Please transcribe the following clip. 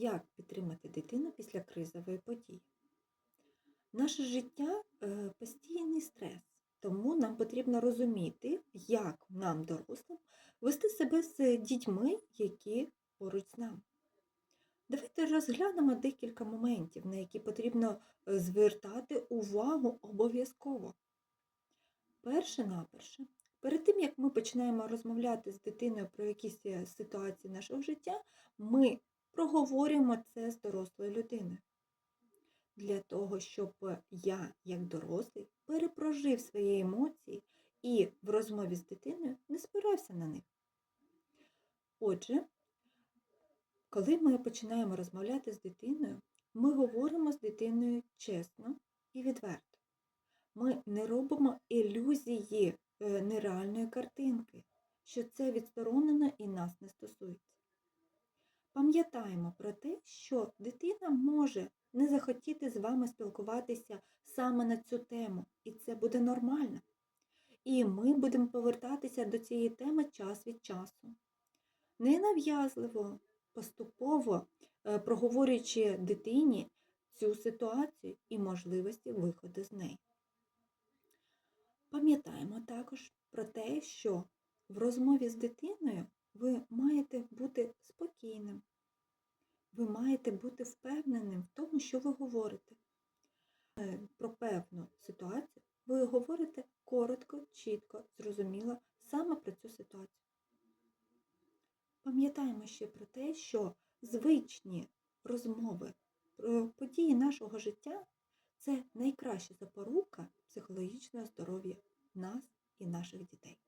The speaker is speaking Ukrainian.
Як підтримати дитину після кризової події? Наше життя е, постійний стрес, тому нам потрібно розуміти, як нам, дорослим, вести себе з дітьми, які поруч з нами. Давайте розглянемо декілька моментів, на які потрібно е, звертати увагу обов'язково. Перше наперше, перед тим як ми починаємо розмовляти з дитиною про якісь е, ситуації нашого життя, ми проговорюємо це з дорослою людиною. Для того, щоб я, як дорослий, перепрожив свої емоції і в розмові з дитиною не спирався на них. Отже, коли ми починаємо розмовляти з дитиною, ми говоримо з дитиною чесно і відверто. Ми не робимо ілюзії е, нереальної картинки, що це відсторонено і нас не стосується. Пам'ятаємо про те, що дитина може не захотіти з вами спілкуватися саме на цю тему, і це буде нормально. І ми будемо повертатися до цієї теми час від часу. Ненав'язливо, поступово е, проговорюючи дитині цю ситуацію і можливості виходу з неї. Пам'ятаємо також про те, що в розмові з дитиною ви маєте бути спокійним, ви маєте бути впевненим в тому, що ви говорите. Е, Про певну ситуацію ви говорите коротко, чітко, зрозуміло саме про цю ситуацію. Пам'ятаємо ще про те, що звичні розмови про події нашого життя це найкраща запорука психологічного здоров'я нас і наших дітей.